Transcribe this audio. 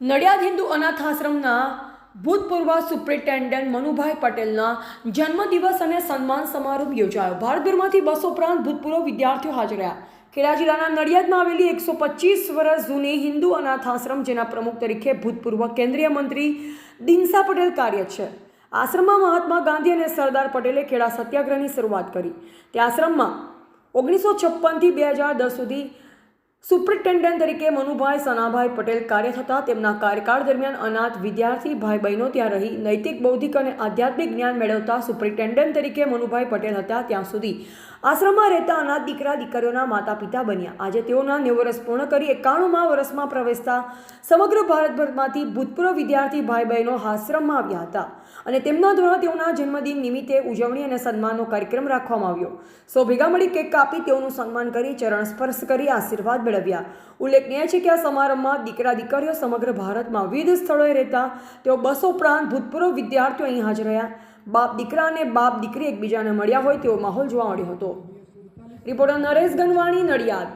નડિયાદ હિન્દુ અનાથ આશ્રમના ભૂતપૂર્વ સુપ્રિન્ટેન્ડન્ટ મનુભાઈ પટેલના જન્મદિવસ અને સન્માન સમારોહ યોજાયો. ભારતભરમાંથી બસો ઉપરાંત ભૂતપૂર્વ વિદ્યાર્થીઓ હાજર રહ્યા. ખેડા જિલ્લાના નડિયાદમાં આવેલી એકસો પચીસ વર્ષ જૂની હિન્દુ અનાથ આશ્રમ, જેના પ્રમુખ તરીકે ભૂતપૂર્વ કેન્દ્રીય મંત્રી દિનસા પટેલ કાર્ય છે. આશ્રમમાં મહાત્મા ગાંધી અને સરદાર પટેલે ખેડા સત્યાગ્રહની શરૂઆત કરી. તે આશ્રમમાં ઓગણીસો છપ્પનથી બે હજાર દસ સુધી સુપ્રિન્ટેન્ડન્ટ તરીકે મનુભાઈ સનાભાઈ પટેલ કાર્ય થતા તેમના કાર્યકાળ દરમિયાન અનાથ વિદ્યાર્થી ભાઈ બહેનો ત્યાં રહી, નૈતિક, બૌદ્ધિક અને આધ્યાત્મિક જ્ઞાન મેળવતા સુપ્રિન્ટેન્ડન્ટ તરીકે મનુભાઈ પટેલ હતા ત્યાં સુધી. આશ્રમમાં રહેતા અનાથ દીકરા, દીકરીઓના માતા પિતા બન્યા. આજે તેઓના નેવું વર્ષ પૂર્ણ કરી એકાણુંમાં વર્ષમાં પ્રવેશતા સમગ્ર ભારતભરમાંથી ભૂતપૂર્વ વિદ્યાર્થી ભાઈ બહેનો આશ્રમમાં આવ્યા હતા અને તેમના દ્વારા તેઓના જન્મદિન નિમિત્તે ઉજવણી અને સન્માનનો કાર્યક્રમ રાખવામાં આવ્યો. સૌ ભેગા મળી કેક કાપી તેઓનું સન્માન કરી ચરણ સ્પર્શ કરી આશીર્વાદ મેળવ્યા. ઉલ્લેખનીય છે કે આ સમારંભમાં દીકરા દીકરીઓ સમગ્ર ભારતમાં વિવિધ સ્થળોએ રહેતા તેઓ બસો ઉપરાંત ભૂતપૂર્વ વિદ્યાર્થીઓ અહીં હાજર રહ્યા. બાપ દીકરા અને બાપ દીકરી એકબીજાને મળ્યા હોય તેવો માહોલ જોવા મળ્યો હતો. રિપોર્ટર નરેશ ગનવાણી નડિયાદ.